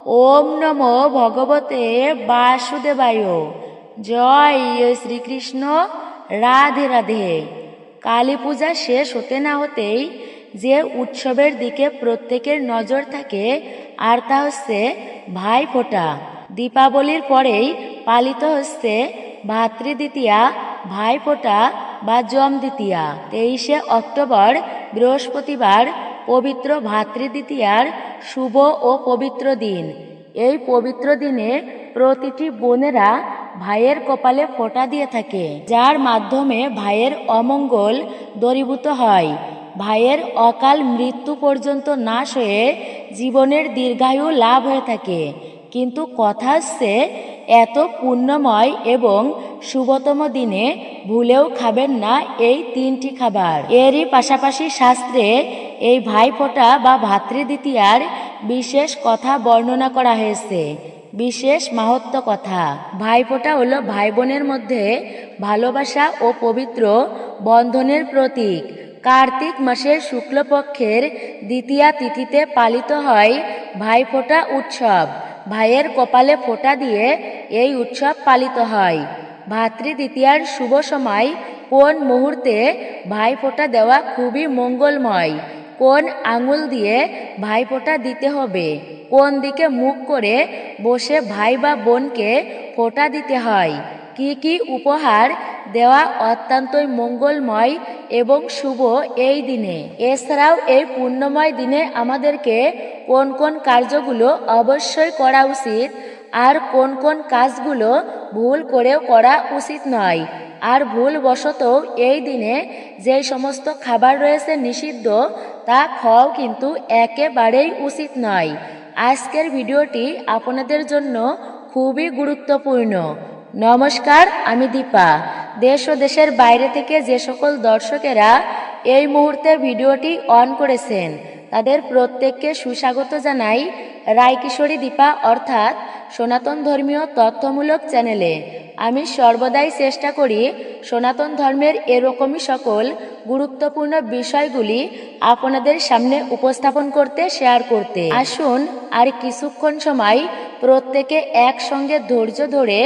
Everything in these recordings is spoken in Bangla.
ওম নমো ভগবতে বাসুদেবায়। জয় শ্রীকৃষ্ণ। রাধে রাধে। কালী পূজা শেষ হতে না হতেই যে উৎসবের দিকে প্রত্যেকের নজর থাকে, আর তা হচ্ছে ভাই ফোঁটা দীপাবলির পরেই পালিত হচ্ছে ভাতৃদ্বিতীয়া ভাই ফোঁটা বা জম দ্বিতীয়া তেইশে অক্টোবর, বৃহস্পতিবার পবিত্র ভাতৃদ্বিতীয়ার শুভ ও পবিত্র দিন। এই পবিত্র দিনে প্রতিটি বোনেরা ভাইয়ের কপালে ফোঁটা দিয়ে থাকে, যার মাধ্যমে ভাইয়ের অমঙ্গল দূরীভূত হয়। ভাইয়ের অকাল মৃত্যু পর্যন্ত নাশ হয়ে জীবনের দীর্ঘায়ু লাভ হয়ে থাকে। কিন্তু কথা হচ্ছে এত পুণ্যময় এবং শুভতম দিনে ভুলেও খাবেন না এই তিনটি খাবার। এরই পাশাপাশি শাস্ত্রে এই ভাইফোঁটা বা ভাতৃদ্বিতীয়ার বিশেষ কথা বর্ণনা করা হয়েছে। বিশেষ মাহাত্ম কথা। ভাইফোঁটা হলো ভাই বোনের মধ্যে ভালোবাসা ও পবিত্র বন্ধনের প্রতীক। কার্তিক মাসের শুক্লপক্ষের দ্বিতীয়া তিথিতে পালিত হয় ভাইফোঁটা উৎসব। ভাইয়ের কপালে ফোঁটা দিয়ে এই উৎসব পালিত হয়। ভাতৃদ্বিতীয়ার শুভ সময় কোন মুহূর্তে ভাই ফোঁটা দেওয়া খুবই মঙ্গলময়? কোন আঙুল দিয়ে ভাই ফোঁটা দিতে হবে? কোন দিকে মুখ করে বসে ভাই বা বোনকে ফোঁটা দিতে হয়? কি কি উপহার দেওয়া অত্যন্তই মঙ্গলময় এবং শুভ এই দিনে? এছাড়াও এই পুণ্যময় দিনে আমাদেরকে কোন কোন কার্যগুলো অবশ্যই করা উচিত আর কোন কোন কাজগুলো ভুল করেও করা উচিত নয়। আর ভুলবশত এই দিনে যে সমস্ত খাবার রয়েছে নিষিদ্ধ, তা খাওয়াও কিন্তু একেবারেই উচিত নয়। আজকের ভিডিওটি আপনাদের জন্য খুবই গুরুত্বপূর্ণ। নমস্কার, আমি দীপা। দেশ ও দেশের বাইরে থেকে যে সকল দর্শকেরা এই মুহূর্তে ভিডিওটি অন করেছেন তাদের প্রত্যেককে সুস্বাগত জানাই রায়কিশোরী দীপা অর্থাৎ সনাতন ধর্মীয় তথ্যমূলক চ্যানেলে। আমি সর্বদাই চেষ্টা করি সনাতন ধর্মের এরকমই সকল গুরুত্বপূর্ণ বিষয়গুলি আপনাদের সামনে উপস্থাপন করতে শেয়ার করতে। আসুন আর কিছুক্ষণ সময় প্রত্যেকে একসঙ্গে ধৈর্য ধরে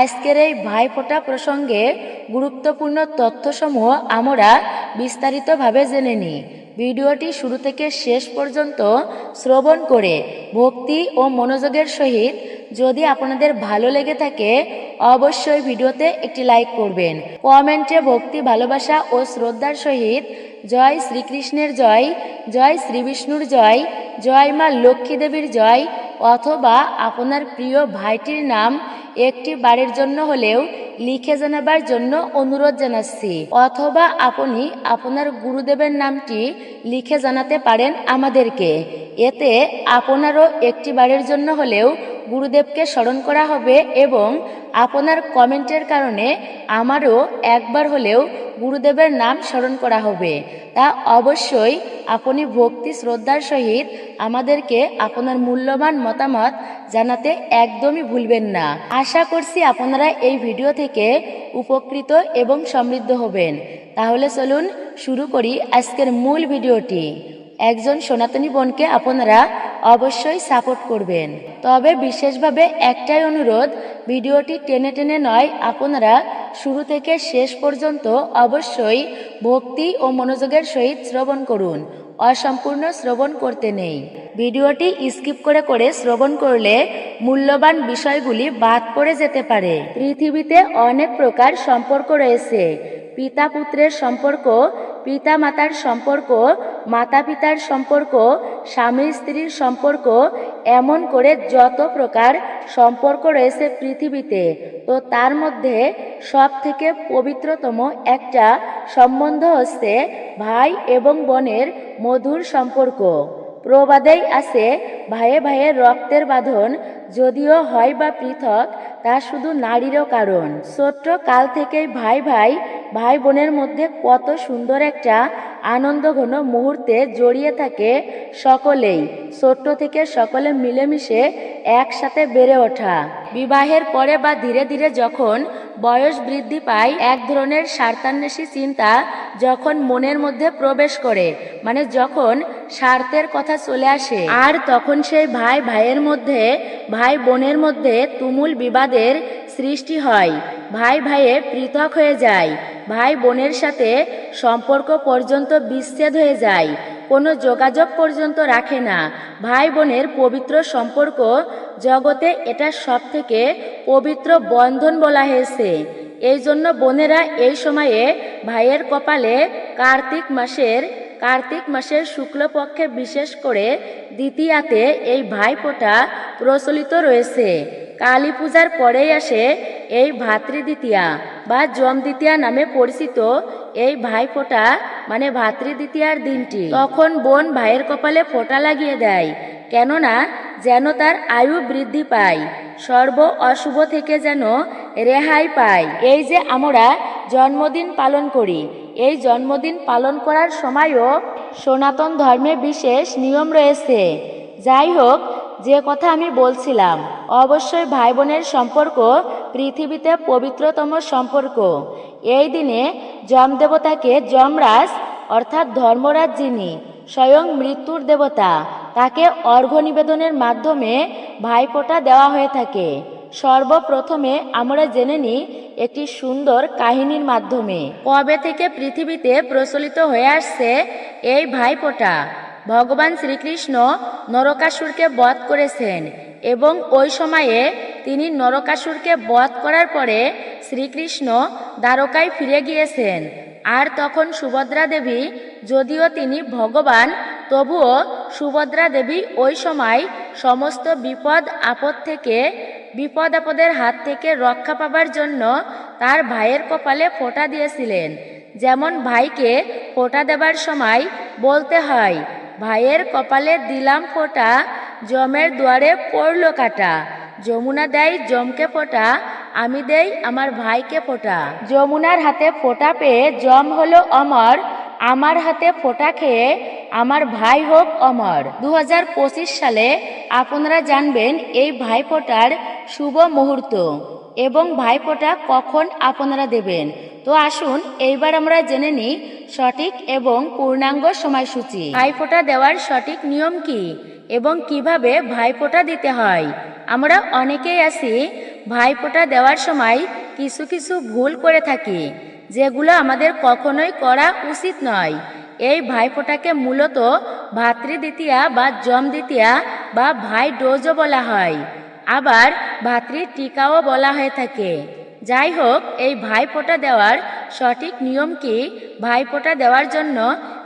আজকের এই ভাইফোঁটা প্রসঙ্গে গুরুত্বপূর্ণ তথ্যসমূহ আমরা বিস্তারিতভাবে জেনে নিই। ভিডিওটি শুরু থেকে শেষ পর্যন্ত শ্রবণ করে ভক্তি ও মনোযোগের সহিত যদি আপনাদের ভালো লেগে থাকে, অবশ্যই ভিডিওতে একটি লাইক করবেন। কমেন্টে ভক্তি, ভালোবাসা ও শ্রদ্ধার সহিত জয় শ্রীকৃষ্ণের জয় জয় শ্রী বিষ্ণুর জয় জয় মা লক্ষ্মী দেবীর জয়, অথবা আপনার প্রিয় ভাইটির নাম একটি বারের জন্য হলেও লিখে জানাবার জন্য অনুরোধ জানাচ্ছি। অথবা আপনি আপনার গুরুদেবের নামটি লিখে জানাতে পারেন আমাদেরকে। এতে আপনারও একটি বারের জন্য হলেও গুরুদেবকে স্মরণ করা হবে এবং আপনার কমেন্টের কারণে আমারও একবার হলেও গুরুদেবের নাম স্মরণ করা হবে। তা অবশ্যই আপনি ভক্তি শ্রদ্ধার সহিত আমাদেরকে আপনার মূল্যবান মতামত জানাতে একদমই ভুলবেন না। আশা করছি আপনারা এই ভিডিও থেকে উপকৃত এবং সমৃদ্ধ হবেন। তাহলে চলুন শুরু করি আজকের মূল ভিডিওটি। একজন সনাতনী বোনকে আপনারা অবশ্যই সাপোর্ট করবেন। তবে বিশেষভাবে একটাই অনুরোধ, ভিডিওটি টেনে টেনে নয়, আপনারা শুরু থেকে শেষ পর্যন্ত অবশ্যই ভক্তি ও মনোযোগের সহিত শ্রবণ করুন। অসম্পূর্ণ শ্রবণ করতে নেই। ভিডিওটি স্কিপ করে করে শ্রবণ করলে মূল্যবান বিষয়গুলি বাদ পড়ে যেতে পারে। পৃথিবীতে অনেক প্রকার সম্পর্ক রয়েছে। পিতা পুত্রের সম্পর্ক পিতা মাতার সম্পর্ক মাতা পিতার সম্পর্ক, স্বামী, স্ত্রীর সম্পর্ক, এমন করে যত প্রকার সম্পর্ক রয়েছে পৃথিবীতে, তো তার মধ্যে সব থেকে পবিত্রতম একটা সম্বন্ধ হচ্ছে ভাই এবং বোনের মধুর সম্পর্ক। প্রবাদেই আছে ভাইয়ে ভাইয়ের রক্তের বাঁধন, যদিও হয় বা পৃথক, তা শুধু নারীরও কারণ। ছোট্ট কাল থেকেই ভাই ভাই ভাই বোনের মধ্যে কত সুন্দর একটা আনন্দ ঘন মুহূর্তে জড়িয়ে থাকে সকলেই। ছোট্ট থেকে সকলে মিলেমিশে একসাথে বেড়ে ওঠা। বিবাহের পরে বা ধীরে ধীরে যখন বয়স বৃদ্ধি পায় এক ধরনের স্বার্থান্বেষী চিন্তা যখন মনের মধ্যে প্রবেশ করে মানে যখন স্বার্থের কথা চলে আসে। আর তখন সেই ভাই ভাইয়ের মধ্যে, ভাই বোনের মধ্যে তুমুল বিবাদের সৃষ্টি হয়। ভাই ভাইয়ে পৃথক হয়ে যায়। ভাই বোনের সাথে সম্পর্ক পর্যন্ত বিচ্ছেদ হয়ে যায়। কোনো যোগাযোগ পর্যন্ত রাখে না। ভাই বোনের পবিত্র সম্পর্ক জগতে এটা সব থেকে পবিত্র বন্ধন বলা হয়েছে। এই জন্য বোনেরা এই সময়ে ভাইয়ের কপালে কার্তিক মাসের কার্তিক মাসের শুক্লপক্ষে বিশেষ করে দ্বিতীয়াতে এই ভাইফোঁটা প্রচলিত রয়েছে। কালী পূজার পরেই আসে এই ভাতৃদ্বিতীয়া বা জম দ্বিতীয়া নামে পরিচিত এই ভাইফোঁটা মানে ভাতৃদ্বিতীয়ার দিনটি। তখন বোন ভাইয়ের কপালে ফোঁটা লাগিয়ে দেয়, কেননা যেন তার আয়ু বৃদ্ধি পায়, সর্ব অশুভ থেকে যেন রেহাই পায়। এই যে আমরা জন্মদিন পালন করি, এই জন্মদিন পালন করার সময়ও সনাতন ধর্মে বিশেষ নিয়ম রয়েছে। যাই হোক, যে কথা আমি বলছিলাম, অবশ্যই ভাই বোনের সম্পর্ক পৃথিবীতে পবিত্রতম সম্পর্ক। এই দিনে যম দেবতাকে যমরাজ, অর্থাৎ ধর্মরাজ যিনি, স্বয়ং মৃত্যুর দেবতা, তাকে অর্ঘ্য নিবেদনের মাধ্যমে ভাইফোঁটা দেওয়া হয়ে থাকে। সর্বপ্রথমে আমরা জেনে নিই একটি সুন্দর কাহিনীর মাধ্যমে। কবে থেকে পৃথিবীতে প্রচলিত হয়ে আসছে এই ভাইফোঁটা? ভগবান শ্রীকৃষ্ণ নরকাসুরকে বধ করেছেন এবং ওই সময়ে তিনি নরকাসুরকে বধ করার পরে শ্রীকৃষ্ণ দ্বারকায় ফিরে গিয়েছেন। আর তখন সুভদ্রা দেবী, যদিও তিনি ভগবান, তবুও সুভদ্রা দেবী ওই সময় সমস্ত বিপদ, আপদ থেকে, বিপদ আপদের হাত থেকে রক্ষা পাবার জন্য তার ভাইয়ের কপালে ফোঁটা দিয়েছিলেন। যেমন ভাইকে ফোঁটা দেবার সময় বলতে হয়, ভাইয়ের কপালে দিলাম ফোঁটা, জমের দুয়ারে পড়ল কাটা। যমুনা দেয় জমকে ফোঁটা, আমি দেই আমার ভাইকে ফোঁটা। যমুনার হাতে ফোঁটা পেয়ে জম হলো অমর, আমার হাতে ফোঁটা খেয়ে আমার ভাই হোক অমর। দু হাজার পঁচিশ সালে আপনারা জানবেন এই ভাইফোঁটার শুভ মুহূর্ত এবং ভাইফোঁটা কখন আপনারা দেবেন। তো আসুন, এইবার আমরা জেনে নিই সঠিক এবং পূর্ণাঙ্গ সময়সূচি। ভাইফোঁটা দেওয়ার সঠিক নিয়ম কি এবং কীভাবে ভাইফোঁটা দিতে হয়? আমরা অনেকেই আছি ভাইফোঁটা দেওয়ার সময় কিছু কিছু ভুল করে থাকি, যেগুলো আমাদের কখনোই করা উচিত নয়। এই ভাইফোঁটাকে মূলত ভাতৃদ্বিতীয়া বা জম দ্বিতীয়া বা ভাই ডোজও বলা হয়। আবার ভাতৃ টিকাও বলা হয়ে থাকে। যাই হোক, এই ভাইফোঁটা দেওয়ার সঠিক নিয়মকে ভাইফোঁটা দেওয়ার জন্য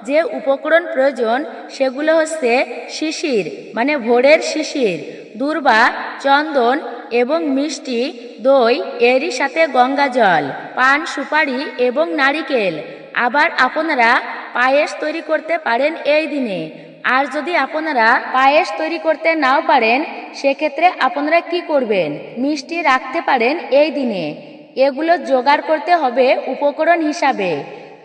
যে উপকরণ প্রয়োজন, সেগুলো হচ্ছে শিশির মানে ভোরের শিশির, দূর্বা, চন্দন এবং মিষ্টি, দই, এরই সাথে গঙ্গা জল, পান সুপারি এবং নারিকেল। আবার আপনারা পায়েস তৈরি করতে পারেন এই দিনে। আর যদি আপনারা পায়েস তৈরি করতে নাও পারেন, সেক্ষেত্রে আপনারা কি করবেন? মিষ্টি রাখতে পারেন এই দিনে। এগুলো জোগাড় করতে হবে উপকরণ হিসাবে।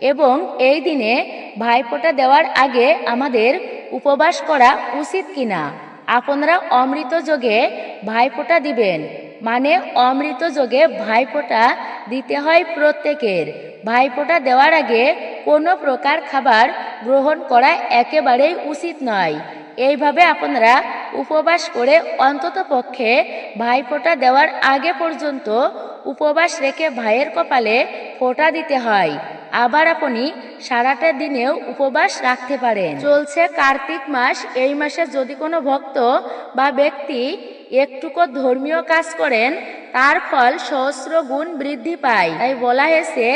এবং এই দিনে ভাইফোঁটা দেওয়ার আগে আমাদের উপবাস করা উচিত কিনা, আপনারা অমৃত যোগে ভাইফোঁটা দিবেন। মানে অমৃত যোগে ভাইফোঁটা দিতে হয় প্রত্যেকের। ভাইফোঁটা দেওয়ার আগে কোনো প্রকার খাবার গ্রহণ করা একেবারেই উচিত নয়। এইভাবে আপনারা উপবাস করে অন্তত পক্ষে ভাইফোঁটা দেওয়ার আগে পর্যন্ত উপবাস রেখে ভাইয়ের কপালে ফোঁটা দিতে হয়। আবার আপনি সারাটা দিনেও উপবাস রাখতে পারেন। চলছে কার্তিক মাস। এই মাসে যদি কোনো ভক্ত বা ব্যক্তি একটুকু ধর্মীয় কাজ করেন, তার ফল সহস্র গুণ বৃদ্ধি পায়। তাই বলা হয়েছে,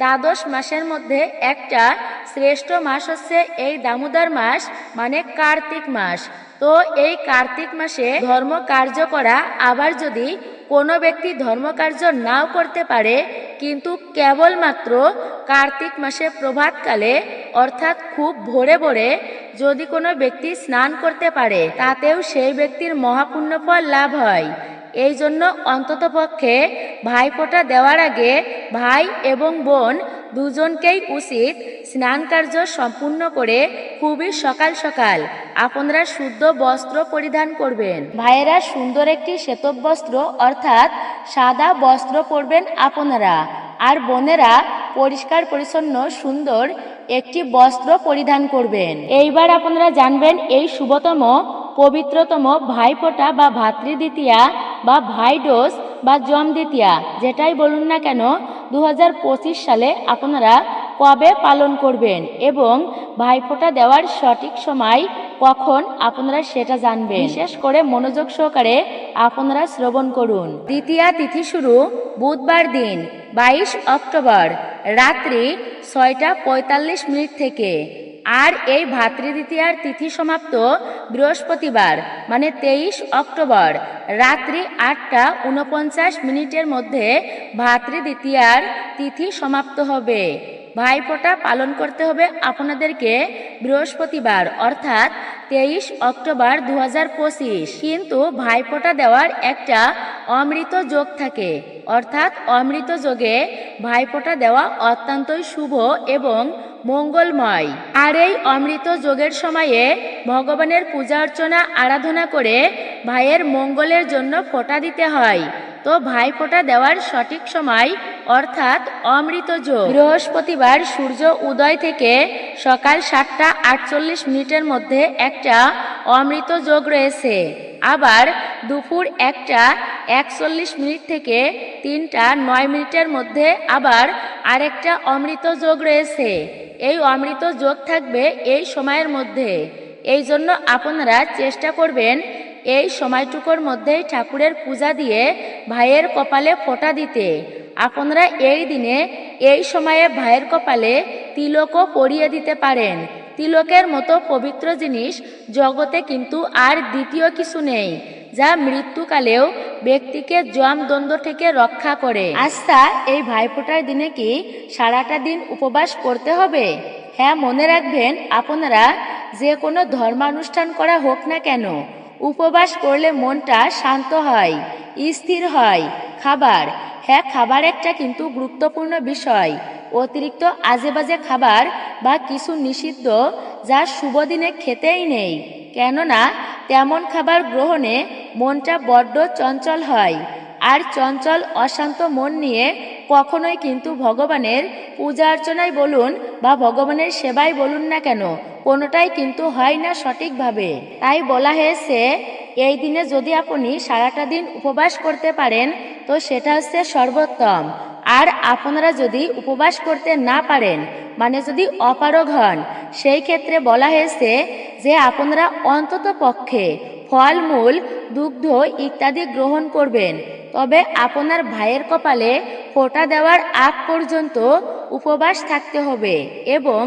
দ্বাদশ মাসের মধ্যে একটা শ্রেষ্ঠ মাস হচ্ছে এই দামোদর মাস মানে কার্তিক মাস। তো এই কার্তিক মাসে ধর্ম কার্য করা আবার যদি কোনো ব্যক্তি ধর্মকার্য নাও করতে পারে, কিন্তু কেবলমাত্র কার্তিক মাসে প্রভাতকালে, অর্থাৎ খুব ভোরে ভোরে, যদি কোনো ব্যক্তি স্নান করতে পারে, তাতেও সেই ব্যক্তির মহাপুণ্য ফল লাভ হয়। এই জন্য অন্ততপক্ষে ভাইফোঁটা দেওয়ার আগে ভাই এবং বোন দুজনকেই উচিত স্নান কার্য সম্পূর্ণ করে খুবই সকাল সকাল আপনারা শুদ্ধ বস্ত্র পরিধান করবেন। ভাইয়েরা, সুন্দর একটি শ্বেতব বস্ত্র অর্থাৎ সাদা বস্ত্র পরবেন আপনারা। আর বোনেরা, পরিষ্কার, পরিচ্ছন্ন, সুন্দর একটি বস্ত্র পরিধান করবেন। এইবার আপনারা জানবেন এই শুভতম পবিত্রতম ভাইফোঁটা বা ভাতৃদ্বিতীয়া বা ভাইডোস বা জম দ্বিতীয়া, যেটাই বলুন না কেন দু হাজার পঁচিশ সালে আপনারা কবে পালন করবেন এবং ভাইফোঁটা দেওয়ার সঠিক সময় কখন আপনারা সেটা জানবেন। বিশেষ করে মনোযোগ সহকারে আপনারা শ্রবণ করুন। দ্বিতীয়া তিথি শুরু বুধবার দিন, বাইশ অক্টোবর, রাত্রি ছয়টা পঁয়তাল্লিশ মিনিট থেকে। আর এই ভাতৃদ্বিতীয়ার তিথি সমাপ্ত বৃহস্পতিবার মানে তেইশ অক্টোবর। রাত্রি আটটা উনপঞ্চাশ মিনিটের মধ্যে ভাতৃদ্বিতীয়ার তিথি সমাপ্ত হবে। ভাইফোঁটা পালন করতে হবে আপনাদেরকে বৃহস্পতিবার, অর্থাৎ তেইশ অক্টোবর দু হাজার পঁচিশ। কিন্তু ভাইফোঁটা দেওয়ার একটা অমৃত যোগ থাকে। অর্থাৎ অমৃত যোগে ভাইফোঁটা দেওয়া অত্যন্তই শুভ এবং মঙ্গলময়। আর এই অমৃত যোগের সময়ে ভগবানের পূজা অর্চনা, আরাধনা করে ভাইয়ের মঙ্গলের জন্য ফোঁটা দিতে হয়। তো ভাই ফোঁটা দেওয়ার সঠিক সময় অর্থাৎ অমৃত যোগ। বৃহস্পতিবার সূর্য উদয় থেকে সকাল সাতটা আটচল্লিশ মিনিটের মধ্যে একটা অমৃত যোগ রয়েছে। আবার দুপুর একটা, একচল্লিশ মিনিট থেকে তিনটা, নয় মিনিটের মধ্যে আবার আরেকটা অমৃত যোগ রয়েছে। এই অমৃত যোগ থাকবে এই সময়ের মধ্যে। এই জন্য আপনারা চেষ্টা করবেন এই সময়টুকুর মধ্যেই ঠাকুরের পূজা দিয়ে ভাইয়ের কপালে ফোঁটা দিতে। আপনারা এই দিনে এই সময়ে ভাইয়ের কপালে তিলকও পরিয়ে দিতে পারেন। তিলকের মতো পবিত্র জিনিস জগতে কিন্তু আর দ্বিতীয় কিছু নেই, যা মৃত্যুকালেও ব্যক্তিকে জম দ্বন্দ্ব থেকে রক্ষা করে। আচ্ছা এই ভাইফোঁটার দিনে কি সারাটা দিন উপবাস করতে হবে? হ্যাঁ মনে রাখবেন, আপনারা যে কোনো ধর্মানুষ্ঠান করা হোক না কেন, উপবাস করলে মনটা শান্ত হয়, স্থির হয়। খাবার হ্যাঁ খাবার একটা কিন্তু গুরুত্বপূর্ণ বিষয়। অতিরিক্ত আজেবাজে খাবার বা কিছু নিষিদ্ধ যা শুভদিনে খেতেই নেই। কেননা, তেমন খাবার গ্রহণে মনটা বড্ড চঞ্চল হয়, আর চঞ্চল অশান্ত মন নিয়ে কখনোই কিন্তু ভগবানের পূজা অর্চনায় বলুন বা ভগবানের সেবাই বলুন না কেন, কোনোটাই কিন্তু হয় না সঠিকভাবে। তাই বলা হয়েছে, এই দিনে যদি আপনি সারাটা দিন উপবাস করতে পারেন, তো সেটা হচ্ছে সর্বোত্তম। আর আপনারা যদি উপবাস করতে না পারেন মানে যদি অপারগ হন, সেই ক্ষেত্রে বলা হয়েছে যে আপনারা অন্তত পক্ষে ফলমূল, দুগ্ধ ইত্যাদি গ্রহণ করবেন। তবে আপনার ভাইয়ের কপালে ফোঁটা দেওয়ার আগ পর্যন্ত উপবাস থাকতে হবে এবং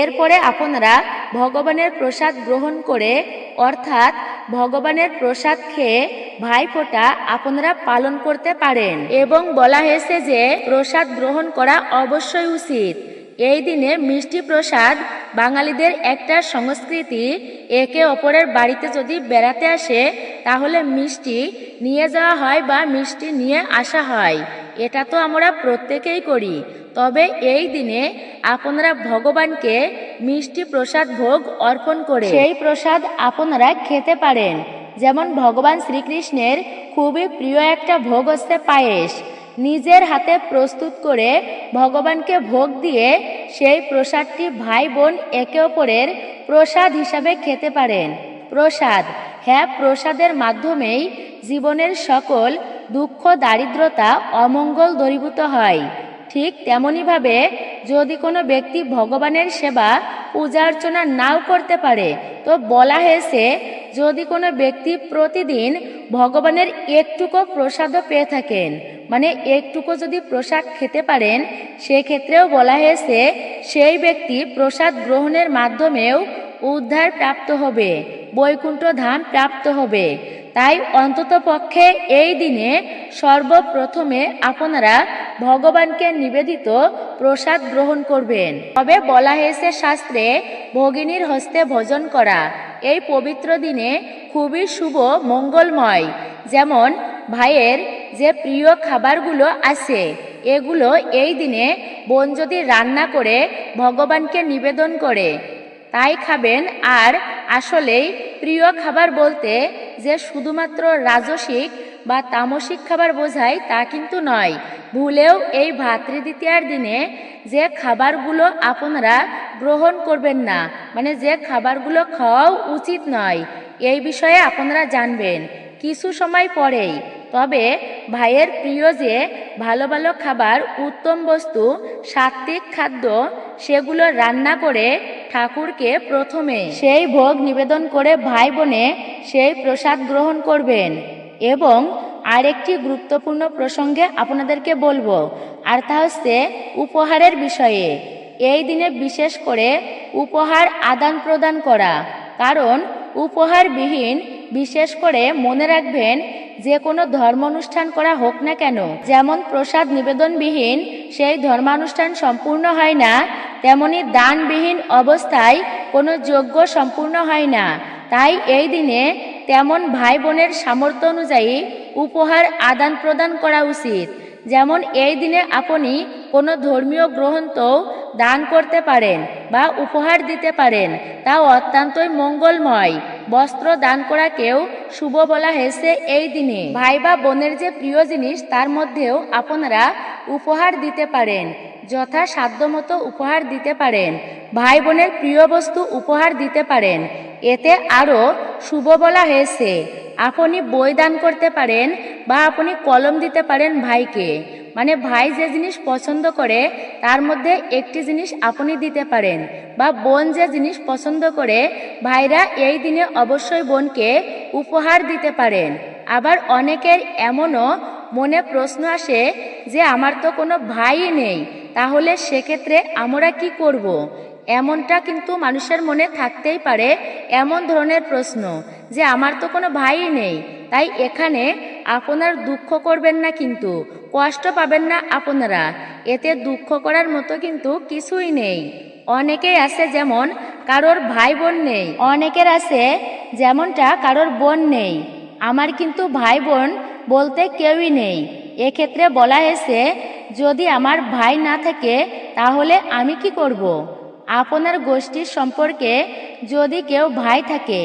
এরপরে আপনারা ভগবানের প্রসাদ গ্রহণ করে, অর্থাৎ ভগবানের প্রসাদ খেয়ে ভাইফোঁটা আপনারা পালন করতে পারেন। এবং বলা হয়েছে যে প্রসাদ গ্রহণ করা অবশ্যই উচিত। এই দিনে মিষ্টি প্রসাদ বাঙালিদের একটা সংস্কৃতি, একে অপরের বাড়িতে যদি বেড়াতে আসে, তাহলে মিষ্টি নিয়ে যাওয়া হয় বা মিষ্টি নিয়ে আসা হয়। এটা তো আমরা প্রত্যেকেই করি। তবে এই দিনে আপনারা ভগবানকে মিষ্টি প্রসাদ ভোগ অর্পণ করে সেই প্রসাদ আপনারা খেতে পারেন। যেমন ভগবান শ্রীকৃষ্ণের খুবই প্রিয় একটা ভোগ হচ্ছে পায়েস। নিজের হাতে প্রস্তুত করে ভগবানকে ভোগ দিয়ে সেই প্রসাদটি ভাই বোন একে অপরের প্রসাদ হিসাবে খেতে পারেন। প্রসাদ হ্যাঁ প্রসাদের মাধ্যমেই জীবনের সকল দুঃখ, দারিদ্রতা অমঙ্গল দূরীভূত হয়। ঠিক তেমনইভাবে যদি কোনো ব্যক্তি ভগবানের সেবা পূজা অর্চনা নাও করতে পারে, তো বলা হয়েছে যদি কোনো ব্যক্তি প্রতিদিন ভগবানের একটুকু প্রসাদও পেয়ে থাকেন মানে একটুকু যদি প্রসাদ খেতে পারেন, সেক্ষেত্রেও বলা হয়েছে, সেই ব্যক্তি প্রসাদ গ্রহণের মাধ্যমেও উদ্ধার প্রাপ্ত হবে, বৈকুণ্ঠ ধাম প্রাপ্ত হবে। তাই অন্তত পক্ষে এই দিনে সর্বপ্রথমে আপনারা ভগবানকে নিবেদিত প্রসাদ গ্রহণ করবেন। তবে বলা হয়েছে শাস্ত্রে, ভগিনীর হস্তে ভোজন করা এই পবিত্র দিনে খুবই শুভ, মঙ্গলময়। যেমন ভাইয়ের যে প্রিয় খাবারগুলো আছে, এগুলো এই দিনে বোন যদি রান্না করে, ভগবানকে নিবেদন করে, তাই খাবেন। আর আসলেই প্রিয় খাবার বলতে যে শুধুমাত্র রাজসিক বা তামসিক খাবার বোঝায় তা কিন্তু নয়। ভুলেও এই ভাতৃদ্বিতীয়ার দিনে যে খাবারগুলো আপনারা গ্রহণ করবেন না মানে যে খাবারগুলো খাওয়াও উচিত নয়, এই বিষয়ে আপনারা জানবেন। কিছু সময় পরেই। তবে ভাইয়ের প্রিয় যে ভালো ভালো খাবার, উত্তম বস্তু সাত্বিক খাদ্য, সেগুলো রান্না করে ঠাকুরকে প্রথমে সেই ভোগ নিবেদন করে ভাই বোনে সেই প্রসাদ গ্রহণ করবেন। এবং আরেকটি গুরুত্বপূর্ণ প্রসঙ্গে আপনাদেরকে বলব, আর তা হচ্ছে উপহারের বিষয়ে। এই দিনে বিশেষ করে উপহার আদান প্রদান করা, কারণ উপহারবিহীন বিশেষ করে মনে রাখবেন, যে কোনো ধর্মানুষ্ঠান করা হোক না কেন, যেমন প্রসাদ নিবেদনবিহীন সেই ধর্মানুষ্ঠান সম্পূর্ণ হয় না, তেমনি দানবিহীন অবস্থায় কোনো যজ্ঞ সম্পূর্ণ হয় না। তাই এই দিনে তেমন ভাই বোনের সামর্থ্য অনুযায়ী উপহার আদান প্রদান করা উচিত। যেমন এই দিনে আপনি কোনো ধর্মীয় গ্রন্থ দান করতে পারেন বা উপহার দিতে পারেন, তা অত্যন্তই মঙ্গলময়। বস্ত্র দান করাকেও শুভ বলা হয়েছে এই দিনে। ভাই বা বোনের যে প্রিয় জিনিস, তার মধ্যেও আপনারা উপহার দিতে পারেন যথা সাধ্যমতো উপহার দিতে পারেন, ভাই বোনের প্রিয় বস্তু উপহার দিতে পারেন, এতে আরও শুভ বলা হয়েছে। আপনি বই দান করতে পারেন বা আপনি কলম দিতে পারেন ভাইকে। মানে ভাই যে জিনিস পছন্দ করে, তার মধ্যে একটি জিনিস আপনি দিতে পারেন বা বোন যে জিনিস পছন্দ করে, ভাইরা এই দিনে অবশ্যই বোনকে উপহার দিতে পারেন আবার অনেকের এমনও মনে প্রশ্ন আসে যে, আমার তো কোনো ভাই নেই, তাহলে সেক্ষেত্রে আমরা কি করব। এমনটা কিন্তু মানুষের মনে থাকতেই পারে এমন ধরনের প্রশ্ন যে, আমার তো কোনো ভাই নেই, তাই এখানে আপনার দুঃখ করবেন না কিন্তু কষ্ট পাবেন না আপনারা। এতে দুঃখ করার মতো কিন্তু কিছুই নেই। অনেকেই আছে যেমন কারোর ভাই বোন নেই। অনেকের আছে যেমনটা কারোর বোন নেই। আমার কিন্তু ভাই বোন বলতে কেউই নেই। এক্ষেত্রে বলা হয়েছে, যদি আমার ভাই না থাকে, তাহলে আমি কি করব। আপনার গোষ্ঠীর সম্পর্কে যদি কেউ ভাই থাকে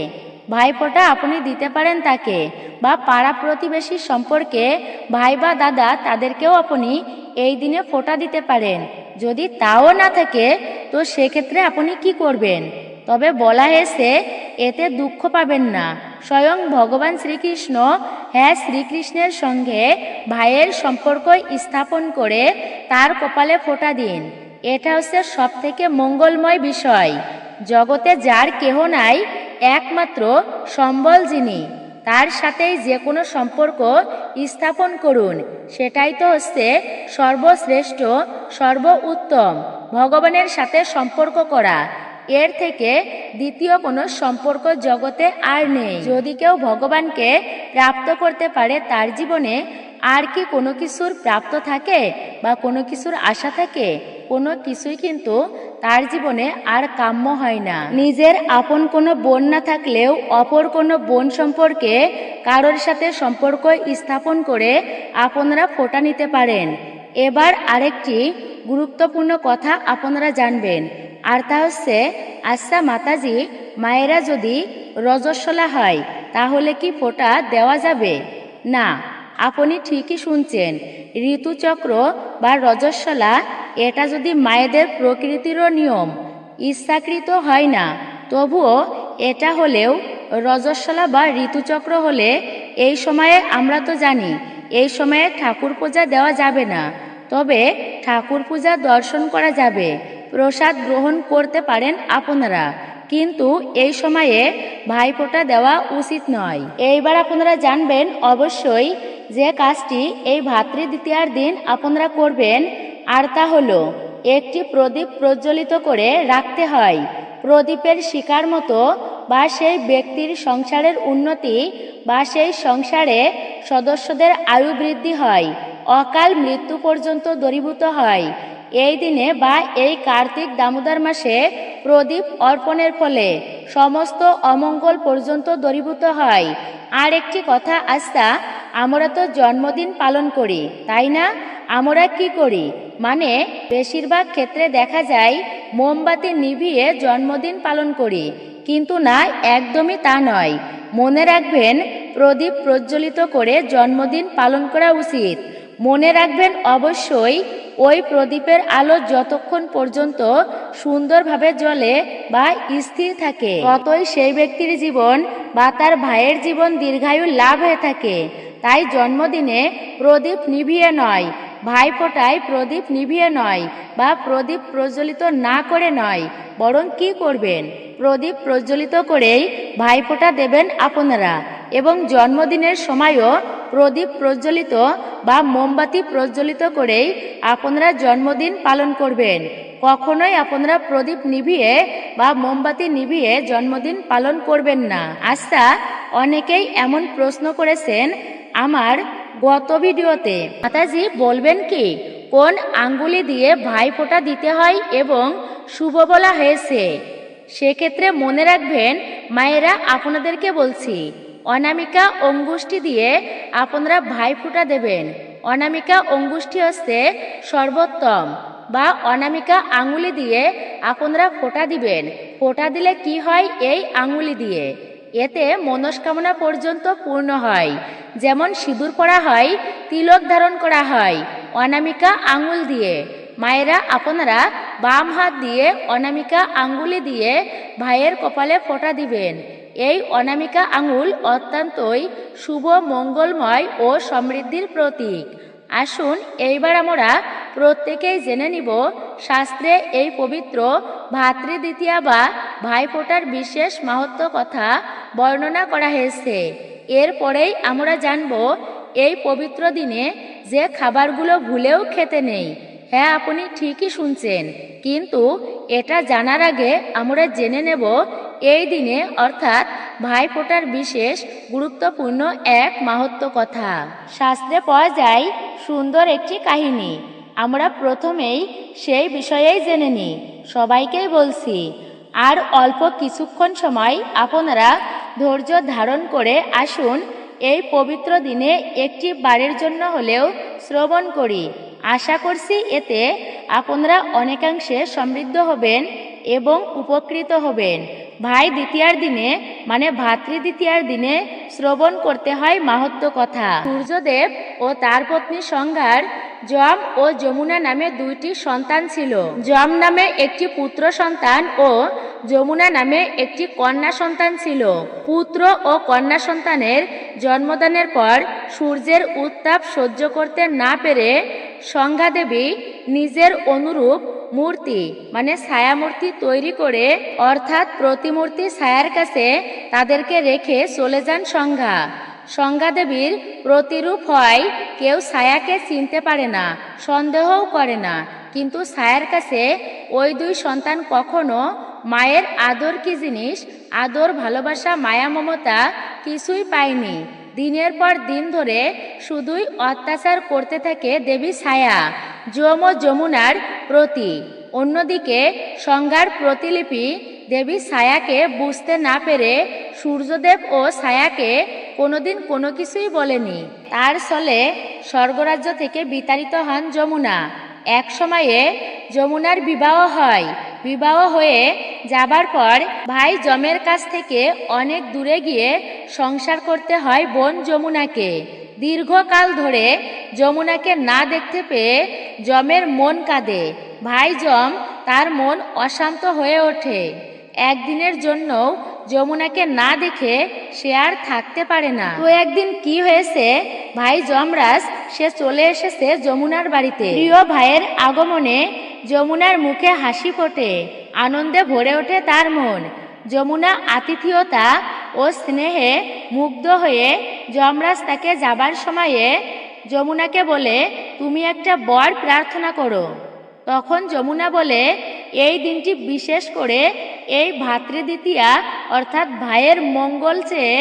ভাইফোঁটা আপনি দিতে পারেন তাকে বা পাড়া প্রতিবেশী সম্পর্কে ভাই বা দাদা তাদেরকেও আপনি এই দিনে ফোঁটা দিতে পারেন। যদি তাও না থাকে, তো সেক্ষেত্রে আপনি কি করবেন? তবে বলা হয়েছে, এতে দুঃখ পাবেন না। স্বয়ং ভগবান শ্রীকৃষ্ণ হ্যাঁ শ্রীকৃষ্ণের সঙ্গে ভাইয়ের সম্পর্ক স্থাপন করে তার কপালে ফোঁটা দিন। এটা হচ্ছে সব থেকে মঙ্গলময় বিষয়। জগতে যার কেহ নাই একমাত্র সম্বল যিনি, তার সাথেই যে কোনো সম্পর্ক স্থাপন করুন। সেটাই তো হচ্ছে সর্বশ্রেষ্ঠ সর্ব উত্তম ভগবানের সাথে সম্পর্ক করা। এর থেকে দ্বিতীয় কোনো সম্পর্ক জগতে আর নেই। যদি কেউ ভগবানকে প্রাপ্ত করতে পারে, তার জীবনে আর কি কোনো কিছুর প্রাপ্ত থাকে বা কোনো কিছুর আশা থাকে? কোনো কিছুই কিন্তু তার জীবনে আর কাম্য হয় না। নিজের আপন কোনো বোন না থাকলেও অপর কোনো বোন সম্পর্কে কারোর সাথে সম্পর্ক স্থাপন করে আপনারা ফোটা নিতে পারেন। এবার আরেকটি গুরুত্বপূর্ণ কথা আপনারা জানবেন। আর তা হচ্ছে আচ্ছা মাতাজি, মায়েরা যদি রজস্বলা হয়, তাহলে কি ফোটা দেওয়া যাবে? না, আপনি ঠিকই শুনছেন। ঋতুচক্র বা রজস্বলা, এটা যদি মায়েদের প্রকৃতিরও নিয়ম, ইচ্ছাকৃত হয় না, তবুও এটা হলেও রজস্বলা বা ঋতুচক্র হলে এই সময়ে আমরা তো জানি, এই সময়ে ঠাকুর পূজা দেওয়া যাবে না। তবে ঠাকুর পূজা দর্শন করা যাবে। প্রসাদ গ্রহণ করতে পারেন আপনারা। কিন্তু এই সময়ে ভাইফোঁটা দেওয়া উচিত নয়। এইবার আপনারা জানবেন অবশ্যই যে কাজটি এই ভাতৃদ্বিতীয়ার দিন আপনারা করবেন। আর তা হলো, একটি প্রদীপ প্রজ্বলিত করে রাখতে হয়। প্রদীপের শিকার মতো বা সেই ব্যক্তির সংসারের উন্নতি বা সেই সংসারে সদস্যদের আয়ু বৃদ্ধি হয়। অকাল মৃত্যু পর্যন্ত দরীভূত হয়। এই দিনে বা এই কার্তিক দামোদর মাসে প্রদীপ অর্পণের ফলে সমস্ত অমঙ্গল পর্যন্ত দরীভূত হয়। আর একটি কথা আস্থা, আমরা তো জন্মদিন পালন করি, তাই না? আমরা কি করি? মানে বেশিরভাগ ক্ষেত্রে দেখা যায়, মোমবাতি নিভিয়ে জন্মদিন পালন করি। কিন্তু না, একদমই তা নয়। মনে রাখবেন, প্রদীপ প্রজ্বলিত করে জন্মদিন পালন করা উচিত। মনে রাখবেন, অবশ্যই ওই প্রদীপের আলো যতক্ষণ পর্যন্ত সুন্দরভাবে জ্বলে বা স্থির থাকে, ততই সেই ব্যক্তির জীবন বা তার ভাইয়ের জীবন দীর্ঘায়ু লাভ হয়ে থাকে। তাই জন্মদিনে প্রদীপ নিভিয়ে নয়, ভাইফোঁটায় প্রদীপ নিভিয়ে নয় বা প্রদীপ প্রজ্বলিত না করে নয়, বরং কি করবেন? প্রদীপ প্রজ্বলিত করেই ভাইফোঁটা দেবেন আপনারা। এবং জন্মদিনের সময়ও প্রদীপ প্রজ্বলিত বা মোমবাতি প্রজ্বলিত করেই আপনারা জন্মদিন পালন করবেন। কখনোই আপনারা প্রদীপ নিভিয়ে বা মোমবাতি নিভিয়ে জন্মদিন পালন করবেন না। আচ্ছা অনেকেই এমন প্রশ্ন করেছেন আমার গত ভিডিওতে। মাতাজি বলবেন কি, কোন আঙ্গুলি দিয়ে ভাইফোঁটা দিতে হয় এবং শুভ বলা হয়েছে? সেক্ষেত্রে মনে রাখবেন, মায়েরা আপনাদেরকে বলছি অনামিকা অঙ্গুষ্ঠী দিয়ে আপনারা ভাই ভাইফোঁটা দেবেন। অনামিকা অঙ্গুষ্ঠী হচ্ছে সর্বোত্তম বা অনামিকা আঙুলি দিয়ে আপনারা ফোঁটা দিবেন। ফোঁটা দিলে কি হয় এই আঙুলি দিয়ে? এতে মনস্কামনা পর্যন্ত পূর্ণ হয়। যেমন সিঁদুর পরা হয়, তিলক ধারণ করা হয়, অনামিকা আঙুল দিয়ে। মায়েরা আপনারা বাম হাত দিয়ে অনামিকা আঙ্গুলি দিয়ে ভাইয়ের কপালে ফোঁটা দিবেন। এই অনামিকা আঙুল অত্যন্তই শুভ, মঙ্গলময় ও সমৃদ্ধির প্রতীক। আসুন, এইবার আমরা প্রত্যেকেই জেনে নিব শাস্ত্রে এই পবিত্র ভাতৃদ্বিতীয়া বা ভাইফোঁটার বিশেষ মাহাত্ম কথা বর্ণনা করা হয়েছে। এরপরেই আমরা জানব এই পবিত্র দিনে যে খাবারগুলো ভুলেও খেতে নেই। হ্যাঁ আপনি ঠিকই শুনছেন। কিন্তু এটা জানার আগে আমরা জেনে নেব এই দিনে অর্থাৎ ভাইফোঁটার বিশেষ গুরুত্বপূর্ণ এক মাহাত্ম কথা। শাস্ত্রে পাওয়া যায় সুন্দর একটি কাহিনী। আমরা প্রথমেই সেই বিষয়েই জেনে নিই। সবাইকেই বলছি, আর অল্প কিছুক্ষণ সময় আপনারা ধৈর্য ধারণ করে আসুন, এই পবিত্র দিনে একটি বারের জন্য হলেও শ্রবণ করি। আশা করছি এতে আপনারা অনেকাংশে সমৃদ্ধ হবেন। এবং উপকৃত হবেন। ভাই দ্বিতীয়ার দিনে মানে ভাতৃ দ্বিতীয়ার দিনে শ্রবণ করতে হয় মাহাত্ম কথা। সূর্যদেব ও তার পত্নী সংজ্ঞার যম ও যমুনা নামে দুইটি সন্তান ছিল। যম নামে একটি পুত্র সন্তান ও যমুনা নামে একটি কন্যা সন্তান ছিল। পুত্র ও কন্যা সন্তানের জন্মদানের পর সূর্যের উত্তাপ সহ্য করতে না পেরে সংজ্ঞাদেবী নিজের অনুরূপ মূর্তি মানে ছায়ামূর্তি তৈরি করে, অর্থাৎ প্রতিমূর্তি ছায়ার কাছে তাদেরকে রেখে চলে যান সংজ্ঞা সংজ্ঞাদেবীর প্রতিরূপ হয়, কেউ ছায়াকে চিনতে পারে না, সন্দেহও করে না। কিন্তু ছায়ার কাছে ওই দুই সন্তান কখনো মায়ের আদর কি জিনিস, আদর, ভালোবাসা, মায়া, মমতা কিছুই পায়নি। দিনের পর দিন ধরে শুধুই অত্যাচার করতে থাকে দেবী ছায়া, যম যমুনার প্রতি। অন্যদিকে সংজ্ঞার প্রতিলিপি দেবী ছায়াকে বুঝতে না পেরে সূর্যদেব ও ছায়াকে কোনোদিন কোনো কিছুই বলেনি। তার ফলে স্বর্গরাজ্য থেকে বিতাড়িত হন যমুনা। এক সময়ে যমুনার বিবাহ হয়। বিবাহ হয়ে যাবার পর ভাই জমের কাছ থেকে অনেক দূরে গিয়ে সংসার করতে হয় বোন যমুনাকে। দীর্ঘকাল ধরে যমুনাকে না দেখতে পেয়ে জমের মন কাঁদে। ভাই জম তার মন অশান্ত হয়ে ওঠে। একদিনের জন্য যমুনাকে না দেখে সে আর থাকতে পারে না। তো একদিন কি হয়েছে? ভাই যমরাজ, সে চলে এসেছে যমুনার বাড়িতে। প্রিয় ভাইয়ের আগমনে যমুনার মুখে হাসি ফোটে, আনন্দে ভরে ওঠে তার মন। যমুনা আতিথিয়তা ও স্নেহে মুগ্ধ হয়ে যমরাজ তাকে যাবার সময়ে যমুনাকে বলে, তুমি একটা বর প্রার্থনা করো। তখন যমুনা বলে এই দিনটি বিশেষ করে এই ভাতৃদ্বিতীয়া, অর্থাৎ ভাইয়ের মঙ্গল চেয়ে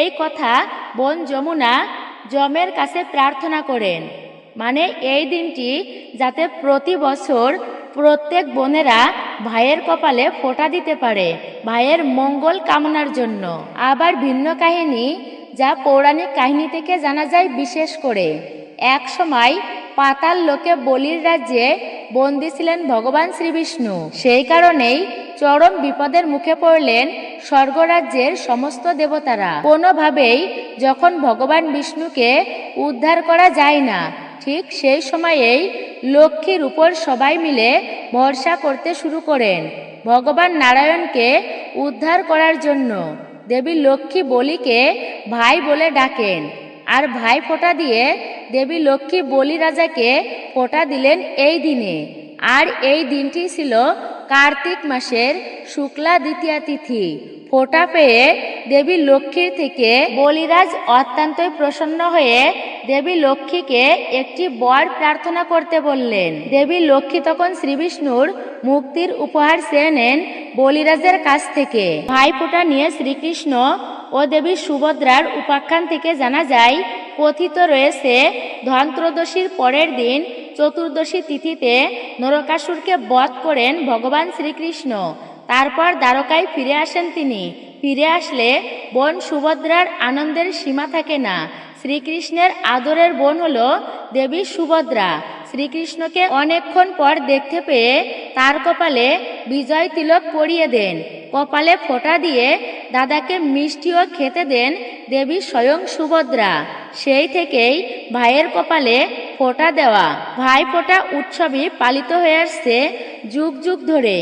এই কথা বোন যমুনা যমের কাছে প্রার্থনা করেন। মানে এই দিনটি যাতে প্রতি বছর প্রত্যেক বোনেরা ভাইয়ের কপালে ফোটা দিতে পারে ভাইয়ের মঙ্গল কামনার জন্য। আবার ভিন্ন কাহিনী যা পৌরাণিক কাহিনী থেকে জানা যায় বিশেষ করে। এক সময় পাতাল লোকে বলির রাজ্যে বন্দী ছিলেন ভগবান শ্রীবিষ্ণু। সেই কারণেই চরম বিপদের মুখে পড়লেন স্বর্গরাজ্যের সমস্ত দেবতারা। কোনোভাবেই যখন ভগবান বিষ্ণুকে উদ্ধার করা যায় না, ঠিক সেই সময়েই লক্ষ্মীর উপর সবাই মিলে ভরসা করতে শুরু করেন ভগবান নারায়ণকে উদ্ধার করার জন্য। দেবী লক্ষ্মী বলিকে ভাই বলে ডাকেন। আর ভাই ফোঁটা দিয়ে দেবী লক্ষ্মী বলি রাজাকে ফোঁটা দিলেন এই দিনে। আর এই দিনটি ছিল কার্তিক মাসের শুক্লা দ্বিতীয়া তিথি। ফোঁটা পেয়ে দেবী লক্ষ্মীর থেকে বলিরাজ অত্যন্তই প্রসন্ন হয়ে দেবী লক্ষ্মীকে একটি বর প্রার্থনা করতে বললেন। দেবী লক্ষ্মী তখন শ্রীবিষ্ণুর মুক্তির উপহার চেয়ে নেন বলিরাজের কাছ থেকে। ভাইফোঁটা নিয়ে শ্রীকৃষ্ণ ও দেবী সুভদ্রার উপাখ্যান থেকে জানা যায়, কথিত রয়েছে ধনত্রদশীর পরের দিন চতুর্দশী তিথিতে নরকাসুরকে বধ করেন ভগবান শ্রীকৃষ্ণ। তারপর দ্বারকায় ফিরে আসেন তিনি। ফিরে আসলে বোন সুভদ্রার আনন্দের সীমা থাকে না। শ্রীকৃষ্ণের আদরের বোন হল দেবী সুভদ্রা। শ্রীকৃষ্ণকে অনেকক্ষণ পর দেখতে পেয়ে তার কপালে বিজয় তিলক পরিয়ে দেন। কপালে ফোঁটা দিয়ে দাদাকে মিষ্টিও খেতে দেন দেবী স্বয়ং সুভদ্রা। সেই থেকেই ভাইয়ের কপালে ফোঁটা দেওয়া, ভাই ফোঁটা উৎসবই পালিত হয়ে আসছে যুগ যুগ ধরে।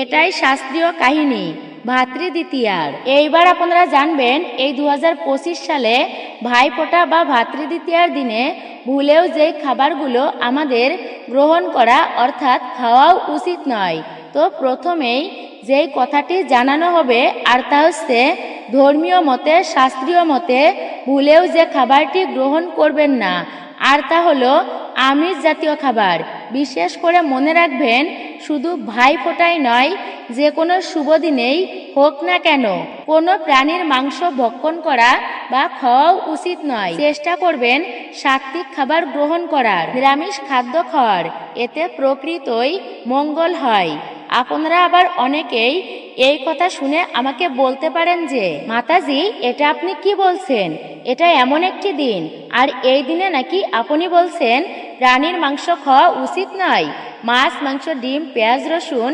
এটাই শাস্ত্রীয় কাহিনী ভাতৃদ্বিতীয়ার এইবার আপনারা জানবেন এই দু হাজার পঁচিশ সালে ভাইফোঁটা বা ভাতৃদ্বিতীয়ার দিনে ভুলেও যে খাবারগুলো আমাদের গ্রহণ করা অর্থাৎ খাওয়াও উচিত নয়। তো প্রথমেই যেই কথাটি জানানো হবে আর তা হচ্ছে, ধর্মীয় মতে, শাস্ত্রীয় মতে ভুলেও যে খাবারটি গ্রহণ করবেন না আর তা হলো আমিষ জাতীয় খাবার। বিশেষ করে মনে রাখবেন, শুধু ভাই ফোটাই নয়, যে কোনো শুভ দিনেই হোক না কেন, কোনো প্রাণীর মাংস ভক্ষণ করা বা খাওয়াও উচিত নয়। চেষ্টা করবেন সাত্বিক খাবার গ্রহণ করার। নিরামিষ খাদ্য খাওয়ার, এতে প্রকৃতই মঙ্গল হয়। আপনারা আবার অনেকেই এই কথা শুনে আমাকে বলতে পারেন যে, মাতাজি, এটা আপনি কি বলছেন? এটা এমন একটি দিন আর এই দিনে নাকি আপনি বলছেন প্রাণীর মাংস খাওয়া উচিত নয়, মাছ, মাংস, ডিম, পেঁয়াজ, রসুন,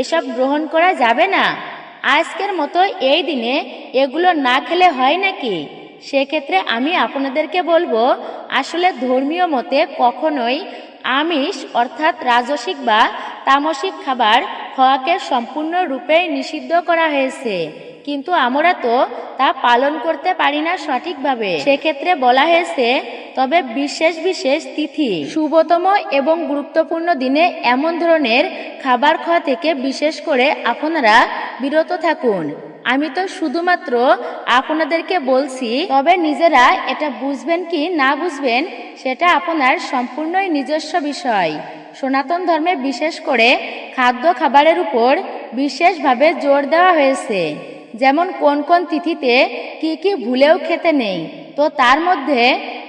এসব গ্রহণ করা যাবে না। আজকের মতো এই দিনে এগুলো না খেলে হয় নাকি? সেক্ষেত্রে আমি আপনাদেরকে বলব, আসলে ধর্মীয় মতে কখনোই আমিষ, অর্থাৎ রাজসিক বা তামসিক খাবার খাওয়াকে সম্পূর্ণরূপে নিষিদ্ধ করা হয়েছে। কিন্তু আমরা তো তা পালন করতে পারি না সঠিকভাবে। সেক্ষেত্রে বলা হয়েছে, তবে বিশেষ বিশেষ তিথি। শুভতম এবং গুরুত্বপূর্ণ দিনে এমন ধরনের খাবার খাওয়া থেকে বিশেষ করে আপনারা বিরত থাকুন। আমি তো শুধুমাত্র আপনাদেরকে বলছি, তবে নিজেরা এটা বুঝবেন কি না বুঝবেন, সেটা আপনার সম্পূর্ণই নিজস্ব বিষয়। সনাতন ধর্মে বিশেষ করে খাদ্য খাবারের উপর বিশেষভাবে জোর দেওয়া হয়েছে। যেমন কোন কোন তিথিতে কি কি ভুলেও খেতে নেই, তো তার মধ্যে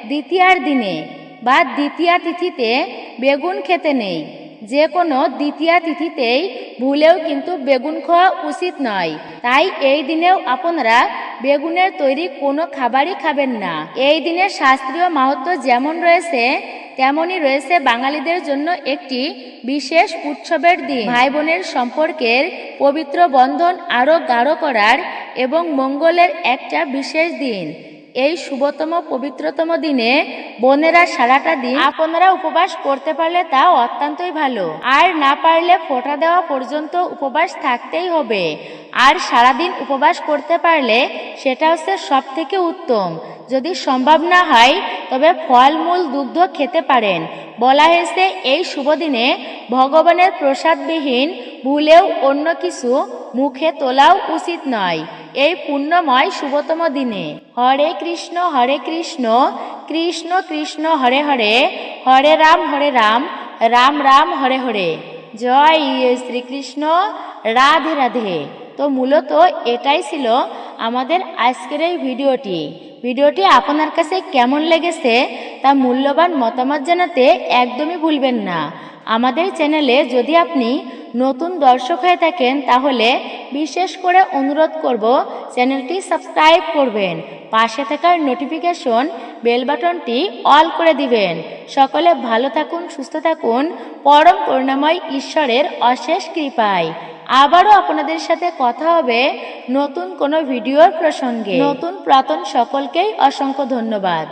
দ্বিতীয়ার দিনে বা দ্বিতীয়া তিথিতে বেগুন খেতে নেই। যে কোনো দ্বিতীয়া তিথিতেই ভুলেও কিন্তু বেগুন খাওয়া উচিত নয়। তাই এই দিনেও আপনারা বেগুনের তৈরি কোনো খাবারই খাবেন না। এই দিনের শাস্ত্রীয় মাহাত্ম যেমন রয়েছে তেমনই রয়েছে বাঙালিদের জন্য একটি বিশেষ উৎসবের দিন। ভাই বোনের সম্পর্কের পবিত্র বন্ধন আরও গাঢ় করার এবং মঙ্গলের একটা বিশেষ দিন। এই শুভতম, পবিত্রতম দিনে বোনেরা সারাটা দিন আপনারা উপবাস করতে পারলে তা অত্যন্তই ভালো। আর না পারলে ফোঁটা দেওয়া পর্যন্ত উপবাস থাকতেই হবে। আর সারাদিন উপবাস করতে পারলে সেটা হচ্ছে সব থেকে উত্তম। যদি সম্ভব না হয়, তবে ফলমূল, দুগ্ধ খেতে পারেন। বলা হয়েছে, এই শুভ দিনে ভগবানের প্রসাদবিহীন ভুলেও অন্য কিছু মুখে তোলাও উচিত নয়। এই পুণ্যময় শুভতম দিনে হরে কৃষ্ণ হরে কৃষ্ণ কৃষ্ণ কৃষ্ণ, হরে হরে হরে রাম হরে রাম রাম রাম, হরে হরে। জয় শ্রীকৃষ্ণ, রাধে রাধে। তো মূলত এটাই ছিল আমাদের আজকের এই ভিডিওটি। ভিডিওটি আপনার কাছে কেমন লেগেছে তা মূল্যবান মতামত জানাতে একদমই ভুলবেন না। আমাদের চ্যানেলে যদি আপনি নতুন দর্শক হয়ে থাকেন, তাহলে বিশেষ করে অনুরোধ করব চ্যানেলটি সাবস্ক্রাইব করবেন। পাশে থাকার নোটিফিকেশন বেল বাটনটি অল করে দিবেন। সকলে ভালো থাকুন, সুস্থ থাকুন। পরম করুণাময় ঈশ্বরের অশেষ কৃপায়। আবারও আপনাদের সাথে কথা হবে নতুন কোনো ভিডিওর প্রসঙ্গে। নতুন প্রাতন সকলকেই অসংখ্য ধন্যবাদ।